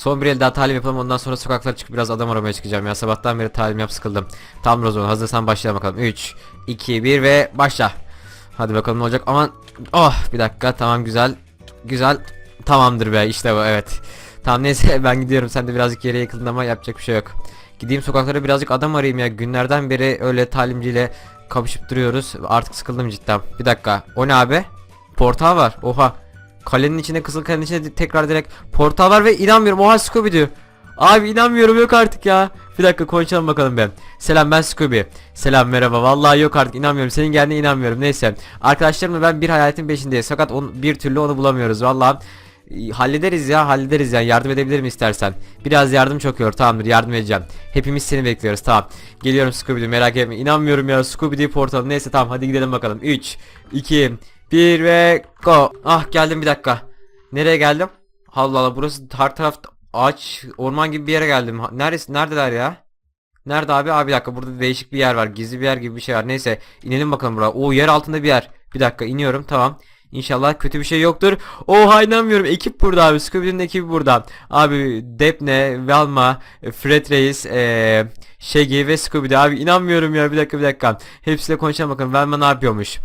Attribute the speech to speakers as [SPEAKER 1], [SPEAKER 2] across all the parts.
[SPEAKER 1] Son bir el daha talim yapalım ondan sonra sokaklara çıkıp biraz adam aramaya çıkacağım ya. Sabahtan beri talim yap sıkıldım. Tamam o zaman hazırsan başlayalım bakalım. 3, 2, 1 ve başla. Hadi bakalım ne olacak. Aman oh bir dakika tamam güzel. Güzel. Tamamdır be işte bu evet. Tamam neyse ben gidiyorum. Sen de birazcık yere yıkıldın ama yapacak bir şey yok. Gideyim sokaklara birazcık adam arayayım ya. Günlerden beri öyle talimciyle kapışıp duruyoruz. Artık sıkıldım cidden. Bir dakika. O ne abi? Portal var. Oha. Kalenin içinde kızıl kalenin içinde di- tekrar direkt portal var ve inanmıyorum. Oha Scooby diyor. Abi inanmıyorum yok artık ya. Bir dakika konuşalım bakalım ben. Selam ben Scooby. Selam merhaba. Vallahi yok artık inanmıyorum. Senin geldiğine inanmıyorum. Neyse. Arkadaşlarımla ben bir hayaletin peşindeyiz. Fakat on, bir türlü onu bulamıyoruz. Vallahi hallederiz ya hallederiz ya yardım edebilirim istersen biraz yardım çok yor tamamdır yardım edeceğim hepimiz seni bekliyoruz tamam geliyorum Scooby merak etme inanmıyorum ya Scooby portalı neyse tamam hadi gidelim bakalım 3 2 1 ve go ah geldim bir dakika nereye geldim Allah Allah burası her taraf ağaç orman gibi bir yere geldim neresi neredeler ya Nerede abi? Abi bir dakika burada değişik bir yer var. Gizli bir yer gibi bir şey var. Neyse inelim bakalım buraya. O yer altında bir yer. Bir dakika iniyorum tamam. İnşallah kötü bir şey yoktur. Oha inanmıyorum. Ekip burada abi. Scooby'nin ekibi burada. Abi Depne, Velma, Fred Reis, eee Shaggy ve Scooby abi inanmıyorum ya. Bir dakika bir dakika. Hepsiyle konuşalım bakalım. Velma ne yapıyormuş?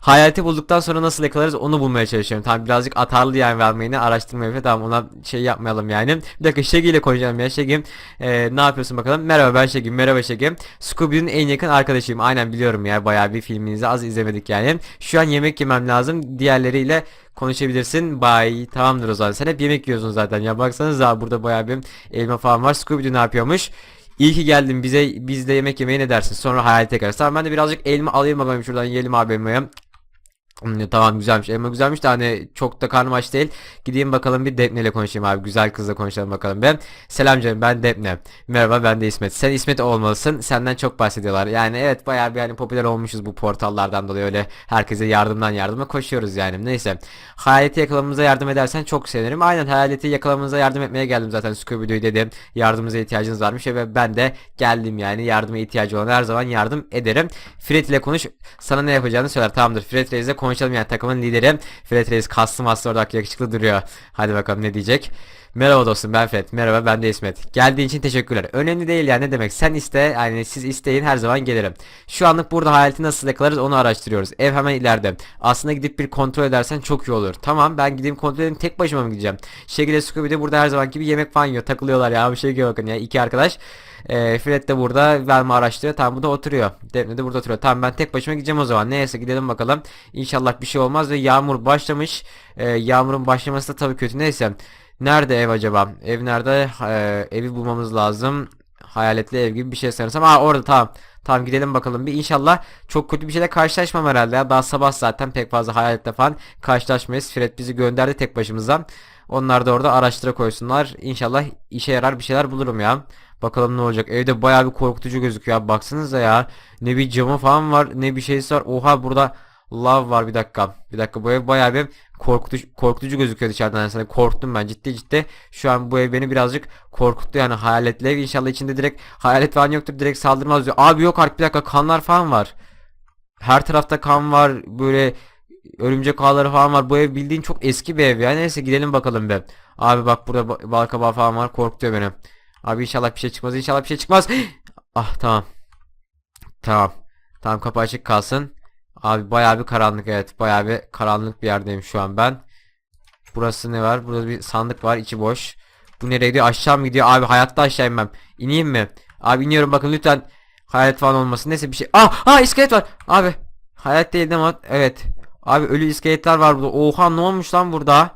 [SPEAKER 1] Hayaleti bulduktan sonra nasıl yakalarız onu bulmaya çalışıyorum. Tamam birazcık atarlı yani vermeyini araştırma yapıyor. Tamam ona şey yapmayalım yani. Bir dakika Shaggy ile konuşalım ya. Shaggy eee, ne yapıyorsun bakalım. Merhaba ben Shaggy. Merhaba Shaggy. Scooby'nin en yakın arkadaşıyım. Aynen biliyorum ya. Bayağı bir filminizi az izlemedik yani. Şu an yemek yemem lazım. Diğerleriyle konuşabilirsin. Bye. Tamamdır o zaman. Sen hep yemek yiyorsun zaten. Ya baksanız daha burada bayağı bir elma falan var. Scooby ne yapıyormuş? İyi ki geldin bize bizde yemek yemeye ne dersin? Sonra hayal tekrar. Tamam ben de birazcık elma alayım bakalım şuradan yiyelim abi elmayı. Tamam güzelmiş. Elma güzelmiş de hani çok da karnım aç değil. Gideyim bakalım bir Defne ile konuşayım abi. Güzel kızla konuşalım bakalım ben. Selam canım ben Defne. Merhaba ben de İsmet. Sen İsmet olmalısın. Senden çok bahsediyorlar. Yani evet bayağı bir hani popüler olmuşuz bu portallardan dolayı öyle herkese yardımdan yardıma koşuyoruz yani. Neyse. Hayaleti yakalamamıza yardım edersen çok sevinirim. Aynen hayaleti yakalamamıza yardım etmeye geldim zaten. Scooby-Doo dedim. Yardımımıza ihtiyacınız varmış ve ben de geldim yani. Yardıma ihtiyacı olan her zaman yardım ederim. Fred ile konuş. Sana ne yapacağını söyler. Tamamdır. Fred Reis'le konuşalım yani takımın lideri. Fred Reis kastım aslında orada yakışıklı duruyor. Hadi bakalım ne diyecek. Merhaba dostum ben Fred. Merhaba ben de İsmet. Geldiğin için teşekkürler. Önemli değil yani ne demek. Sen iste yani siz isteyin her zaman gelirim. Şu anlık burada hayaleti nasıl yakalarız onu araştırıyoruz. Ev hemen ileride. Aslında gidip bir kontrol edersen çok iyi olur. Tamam ben gideyim kontrol edeyim tek başıma mı gideceğim? Şekilde Scooby de burada her zaman gibi yemek falan yiyor. Takılıyorlar ya bir şey bakın ya. iki arkadaş. Ee, Fred de burada Velma araştırıyor. Tamam bu da oturuyor. Defne de burada oturuyor. Tamam ben tek başıma gideceğim o zaman. Neyse gidelim bakalım. İnşallah bir şey olmaz ve yağmur başlamış. Ee, yağmurun başlaması da tabii kötü. Neyse. Nerede ev acaba? Ev nerede? Ee, evi bulmamız lazım. Hayaletli ev gibi bir şey sanırsam. Aa orada tamam. Tamam gidelim bakalım bir inşallah çok kötü bir şeyle karşılaşmam herhalde ya. Daha sabah zaten pek fazla hayaletle falan karşılaşmayız. Fred bizi gönderdi tek başımıza. Onlar da orada araştıra koysunlar. İnşallah işe yarar bir şeyler bulurum ya. Bakalım ne olacak. Evde bayağı bir korkutucu gözüküyor. Baksanıza ya. Ne bir camı falan var ne bir şeysi var. Oha burada lav var bir dakika. Bir dakika bu ev bayağı bir korkutucu, korkutucu gözüküyor dışarıdan. Yani sana korktum ben ciddi ciddi. Şu an bu ev beni birazcık korkuttu yani hayaletli ev. İnşallah içinde direkt hayalet falan yoktur. Direkt saldırmaz diyor. Abi yok artık bir dakika kanlar falan var. Her tarafta kan var. Böyle örümcek ağları falan var. Bu ev bildiğin çok eski bir ev ya. Neyse gidelim bakalım be. Abi bak burada ba- bal kabağı falan var. Korkutuyor beni. Abi inşallah bir şey çıkmaz. İnşallah bir şey çıkmaz. ah tamam. Tamam. Tamam kapı açık kalsın. Abi bayağı bir karanlık evet. Bayağı bir karanlık bir yerdeyim şu an ben. Burası ne var? Burada bir sandık var. içi boş. Bu nereye gidiyor? Aşağı mı gidiyor? Abi hayatta aşağı inmem. İneyim mi? Abi iniyorum bakın lütfen. Hayalet falan olmasın. Neyse bir şey. Ah! Ah iskelet var. Abi. Hayalet değil ama evet. Abi ölü iskeletler var burada. Oha ne olmuş lan burada?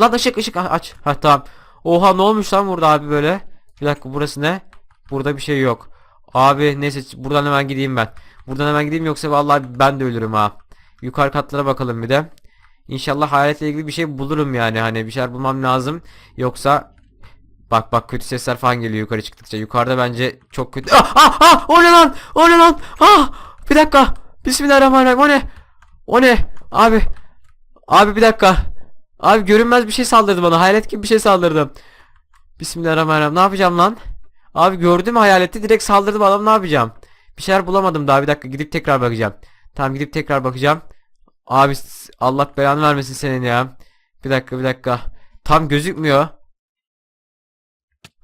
[SPEAKER 1] Lan ışık ışık Ah, aç. Ha tamam. Oha ne olmuş lan burada abi böyle? Bir dakika burası ne? Burada bir şey yok. Abi neyse buradan hemen gideyim ben. Buradan hemen gideyim yoksa vallahi ben de ölürüm ha. Yukarı katlara bakalım bir de. İnşallah hayaletle ilgili bir şey bulurum yani hani bir şeyler bulmam lazım. Yoksa bak bak kötü sesler falan geliyor yukarı çıktıkça. Yukarıda bence çok kötü. Ah ah ah o ne lan? O ne lan? Ah bir dakika. Bismillahirrahmanirrahim. O ne? O ne? Abi. Abi bir dakika. Abi görünmez bir şey saldırdı bana. Hayalet gibi bir şey saldırdı. Bismillahirrahmanirrahim. Ne yapacağım lan? Abi gördüm hayaleti direkt saldırdı bana. Ne yapacağım? Bir şeyler bulamadım daha bir dakika gidip tekrar bakacağım. Tamam gidip tekrar bakacağım. Abi Allah belanı vermesin senin ya. Bir dakika bir dakika. Tam gözükmüyor.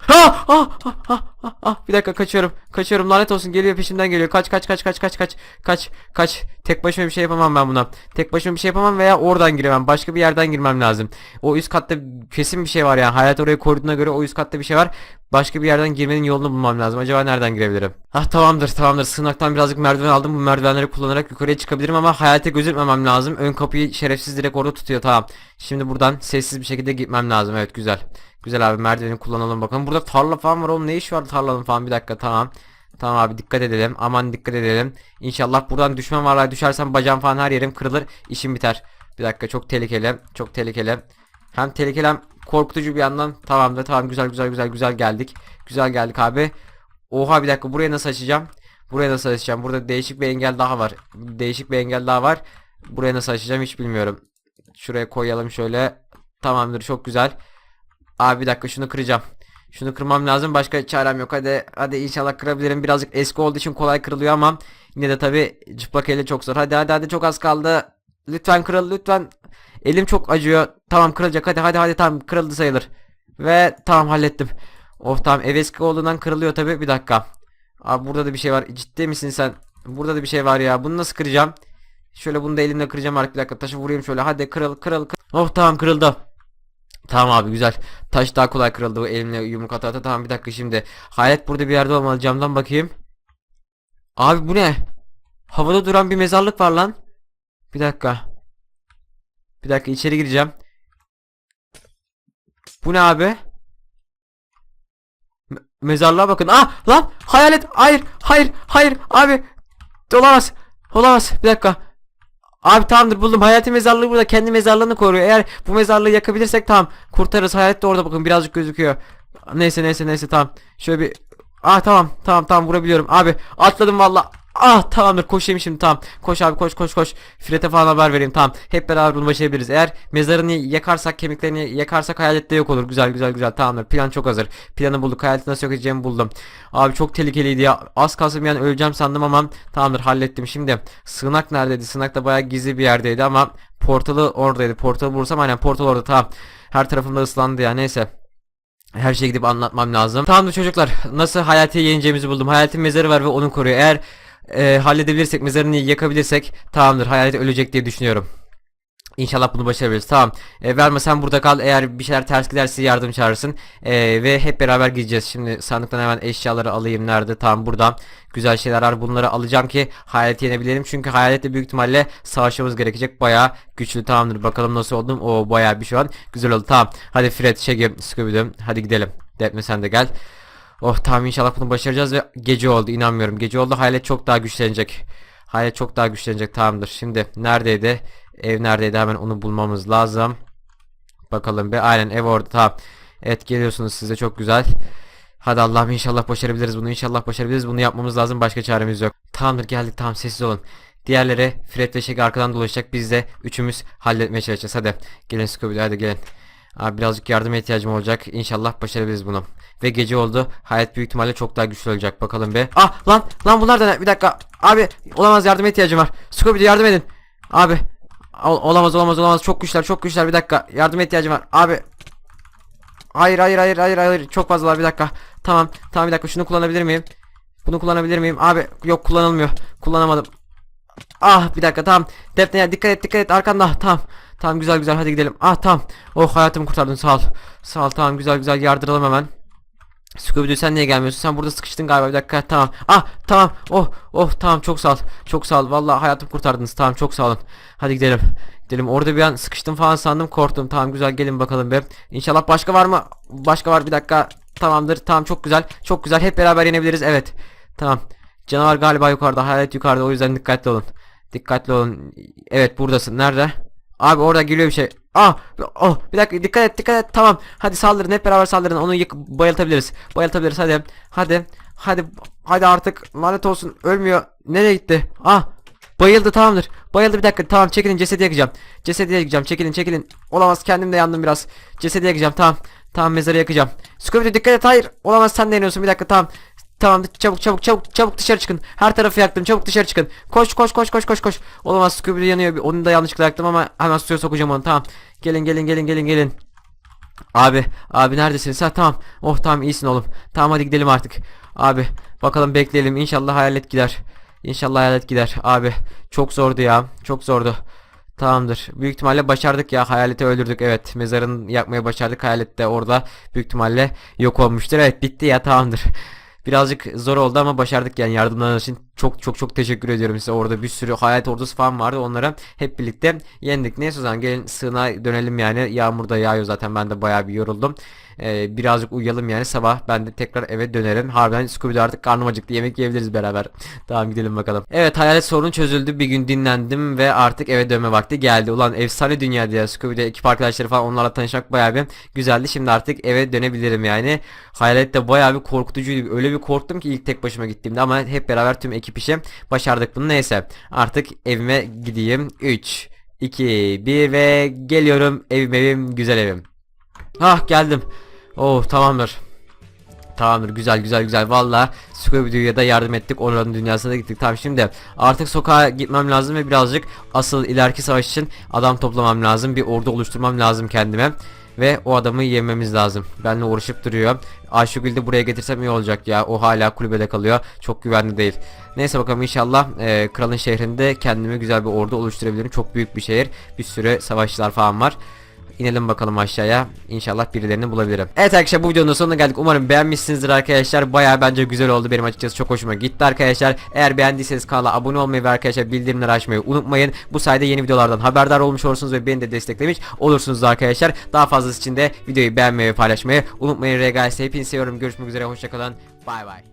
[SPEAKER 1] Ah, ah, ah, ah, ah. Bir dakika kaçıyorum. Kaçıyorum lanet olsun geliyor peşimden geliyor. Kaç kaç kaç kaç kaç kaç kaç kaç. Tek başıma bir şey yapamam ben buna. Tek başıma bir şey yapamam veya oradan giremem. Başka bir yerden girmem lazım. O üst katta kesin bir şey var yani. Hayat orayı koruduğuna göre o üst katta bir şey var. Başka bir yerden girmenin yolunu bulmam lazım. Acaba nereden girebilirim? Ah tamamdır tamamdır. Sığınaktan birazcık merdiven aldım. Bu merdivenleri kullanarak yukarıya çıkabilirim ama hayata gözükmemem lazım. Ön kapıyı şerefsiz direkt orada tutuyor. Tamam. Şimdi buradan sessiz bir şekilde gitmem lazım. Evet güzel. Güzel abi merdiveni kullanalım bakalım. Burada tarla falan var oğlum. Ne iş var tarlanın falan bir dakika tamam. Tamam abi dikkat edelim. Aman dikkat edelim. İnşallah buradan düşman varlar. Düşersem bacağım falan her yerim kırılır. İşim biter. Bir dakika çok tehlikeli. Çok tehlikeli. Hem tehlikeli hem korkutucu bir yandan. Tamamdır tamam güzel güzel güzel güzel geldik. Güzel geldik abi. Oha bir dakika buraya nasıl açacağım? Buraya nasıl açacağım? Burada değişik bir engel daha var. Değişik bir engel daha var. Buraya nasıl açacağım hiç bilmiyorum. Şuraya koyalım şöyle. Tamamdır çok güzel. Abi bir dakika şunu kıracağım. Şunu kırmam lazım. Başka çarem yok. Hadi hadi inşallah kırabilirim. Birazcık eski olduğu için kolay kırılıyor ama yine de tabi çıplak elle çok zor. Hadi hadi hadi çok az kaldı. Lütfen kırıl lütfen. Elim çok acıyor. Tamam kırılacak. Hadi hadi hadi tamam kırıldı sayılır. Ve tamam hallettim. Oh tamam ev eski olduğundan kırılıyor tabi. Bir dakika. Abi burada da bir şey var. Ciddi misin sen? Burada da bir şey var ya. Bunu nasıl kıracağım? Şöyle bunu da elimle kıracağım artık bir dakika. Taşı vurayım şöyle. Hadi kırıl kırıl kırıl. Oh tamam kırıldı. Tamam abi güzel. Taş daha kolay kırıldı bu elimle yumruk ata ata. Tamam bir dakika şimdi. Hayalet burada bir yerde olmalı. Camdan bakayım. Abi bu ne? Havada duran bir mezarlık var lan. Bir dakika. Bir dakika içeri gireceğim. Bu ne abi? Me- mezarlığa bakın. Ah lan hayalet. Hayır hayır hayır abi. Olamaz. Olamaz. Bir dakika. Abi tamamdır buldum. Hayati mezarlığı burada. Kendi mezarlığını koruyor. Eğer bu mezarlığı yakabilirsek tamam. Kurtarırız. Hayalet de orada bakın birazcık gözüküyor. Neyse neyse neyse tamam. Şöyle bir Ah tamam tamam tamam vurabiliyorum. Abi atladım valla. Ah tamamdır koşayım şimdi tamam. Koş abi koş koş koş. Fred'e falan haber vereyim tamam. Hep beraber bunu başarabiliriz. Eğer mezarını yakarsak kemiklerini yakarsak hayalet de yok olur. Güzel güzel güzel tamamdır. Plan çok hazır. Planı bulduk. Hayaleti nasıl yok edeceğimi buldum. Abi çok tehlikeliydi ya. Az kalsın bir an öleceğim sandım ama tamamdır hallettim. Şimdi sığınak neredeydi? Sığınak da bayağı gizli bir yerdeydi ama portalı oradaydı. Portalı bulursam aynen portal orada tamam. Her tarafımda ıslandı ya neyse. Her şeyi gidip anlatmam lazım. Tamamdır çocuklar. Nasıl hayatı yeneceğimizi buldum. Hayatın mezarı var ve onu koruyor. Eğer e, halledebilirsek, mezarını yakabilirsek tamamdır. Hayat ölecek diye düşünüyorum. İnşallah bunu başarabiliriz. Tamam. E, verme sen burada kal. Eğer bir şeyler ters giderse yardım çağırırsın. E, ve hep beraber gideceğiz. Şimdi sandıktan hemen eşyaları alayım. Nerede? Tamam burada. Güzel şeyler var. Bunları alacağım ki hayaleti yenebilirim. Çünkü hayaletle büyük ihtimalle savaşmamız gerekecek. Bayağı güçlü. Tamamdır. Bakalım nasıl oldum. O bayağı bir şu an. Güzel oldu. Tamam. Hadi Fred, Shaggy, Scooby-Doo. Hadi gidelim. Defne sen de gel. Oh tamam inşallah bunu başaracağız ve gece oldu inanmıyorum. Gece oldu hayalet çok daha güçlenecek. Hayalet çok daha güçlenecek tamamdır. Şimdi neredeydi? Ev neredeydi hemen onu bulmamız lazım. Bakalım be aynen ev orada tamam. Evet geliyorsunuz size çok güzel. Hadi Allah'ım inşallah başarabiliriz bunu inşallah başarabiliriz bunu yapmamız lazım başka çaremiz yok. Tamamdır geldik tamam sessiz olun. Diğerleri Fred ve Shaggy arkadan dolaşacak biz de üçümüz halletmeye çalışacağız hadi. Gelin Scooby hadi gelin. Abi birazcık yardıma ihtiyacım olacak. İnşallah başarabiliriz bunu. Ve gece oldu. Hayat büyük ihtimalle çok daha güçlü olacak. Bakalım be. Ah lan lan bunlar da ne? Bir dakika. Abi olamaz yardıma ihtiyacım var. Scooby yardım edin. Abi. Ol- olamaz olamaz olamaz. Çok güçler çok güçler. Bir dakika. Yardıma ihtiyacım var. Abi. Hayır hayır hayır hayır hayır. Çok fazlalar bir dakika. Tamam. Tamam bir dakika. Şunu kullanabilir miyim? Bunu kullanabilir miyim? Abi yok kullanılmıyor. Kullanamadım. Ah bir dakika tamam. Defne dikkat et dikkat et arkanda. Tamam. Tamam güzel güzel hadi gidelim. Ah tamam. Oh hayatımı kurtardın sağ ol. Sağ ol tamam güzel güzel yardıralım hemen. Scooby-Doo sen niye gelmiyorsun? Sen burada sıkıştın galiba bir dakika. Tamam. Ah tamam. Oh oh tamam çok sağ ol. Çok sağ ol. Vallahi hayatımı kurtardınız. Tamam çok sağ olun. Hadi gidelim. Gidelim. Orada bir an sıkıştım falan sandım korktum. Tamam güzel gelin bakalım be. İnşallah başka var mı? Başka var bir dakika. Tamamdır. Tamam çok güzel. Çok güzel. Hep beraber yenebiliriz. Evet. Tamam. Canavar galiba yukarıda. Hayalet yukarıda. O yüzden dikkatli olun. Dikkatli olun. Evet buradasın. Nerede? Abi orada geliyor bir şey. Ah, oh, bir dakika dikkat et dikkat et. Tamam. Hadi saldırın hep beraber saldırın. Onu yık bayıltabiliriz. Bayıltabiliriz hadi. Hadi. Hadi. Hadi artık lanet olsun. Ölmüyor. Nereye gitti? Ah. Bayıldı tamamdır. Bayıldı bir dakika. Tamam çekilin cesedi yakacağım. Cesedi yakacağım. Çekilin çekilin. Olamaz kendim de yandım biraz. Cesedi yakacağım. Tamam. Tamam mezarı yakacağım. Scooby dikkat et. Hayır. Olamaz sen de yanıyorsun. Bir dakika tamam. Tamam çabuk çabuk çabuk çabuk dışarı çıkın. Her tarafı yaktım. Çabuk dışarı çıkın. Koş koş koş koş koş koş. Olamaz Scooby yanıyor. Onu da yanlışlıkla yaktım ama hemen suya sokacağım onu. Tamam. Gelin gelin gelin gelin gelin. Abi, abi neredesin sen? Tamam. Oh tamam iyisin oğlum. Tamam hadi gidelim artık. Abi, bakalım bekleyelim. İnşallah hayalet gider. İnşallah hayalet gider. Abi, çok zordu ya. Çok zordu. Tamamdır. Büyük ihtimalle başardık ya. Hayaleti öldürdük. Evet. Mezarını yakmaya başardık. Hayalet de orada büyük ihtimalle yok olmuştur. Evet bitti ya tamamdır. Birazcık zor oldu ama başardık yani yardımlarınız için çok çok çok teşekkür ediyorum size. Orada bir sürü hayalet ordusu falan vardı. Onlara hep birlikte yendik. Neyse o zaman gelin sığınağa dönelim yani. Yağmur da yağıyor zaten. Ben de bayağı bir yoruldum. Ee, birazcık uyuyalım yani. Sabah ben de tekrar eve dönerim. Harbiden Scooby'de artık karnım acıktı. Yemek yiyebiliriz beraber. tamam gidelim bakalım. Evet hayalet sorunu çözüldü. Bir gün dinlendim ve artık eve dönme vakti geldi. Ulan efsane dünyaydı ya. Scooby'de ekip arkadaşları falan onlarla tanışmak bayağı bir güzeldi. Şimdi artık eve dönebilirim yani. Hayalet de bayağı bir korkutucuydu. Öyle bir korktum ki ilk tek başıma gittiğimde ama hep beraber tüm ekip işi başardık bunu. Neyse artık evime gideyim. 3 2 1 ve geliyorum. Evim evim güzel evim. Ah geldim. Oh tamamdır. Tamamdır güzel güzel güzel valla Scooby-Doo'ya da yardım ettik oranın dünyasına da gittik tamam şimdi artık sokağa gitmem lazım ve birazcık asıl ileriki savaş için adam toplamam lazım bir ordu oluşturmam lazım kendime ve o adamı yememiz lazım. Benimle uğraşıp duruyor. Ayşegül'ü de buraya getirsem iyi olacak ya. O hala kulübede kalıyor. Çok güvenli değil. Neyse bakalım inşallah e, kralın şehrinde kendime güzel bir ordu oluşturabilirim. Çok büyük bir şehir. Bir sürü savaşçılar falan var İnelim bakalım aşağıya. İnşallah birilerini bulabilirim. Evet arkadaşlar bu videonun sonuna geldik. Umarım beğenmişsinizdir arkadaşlar. Baya bence güzel oldu. Benim açıkçası çok hoşuma gitti arkadaşlar. Eğer beğendiyseniz kanala abone olmayı ve arkadaşlar bildirimleri açmayı unutmayın. Bu sayede yeni videolardan haberdar olmuş olursunuz ve beni de desteklemiş olursunuz arkadaşlar. Daha fazlası için de videoyu beğenmeyi ve paylaşmayı unutmayın. Regal hepinizi seviyorum. Görüşmek üzere. Hoşçakalın. Bay bay.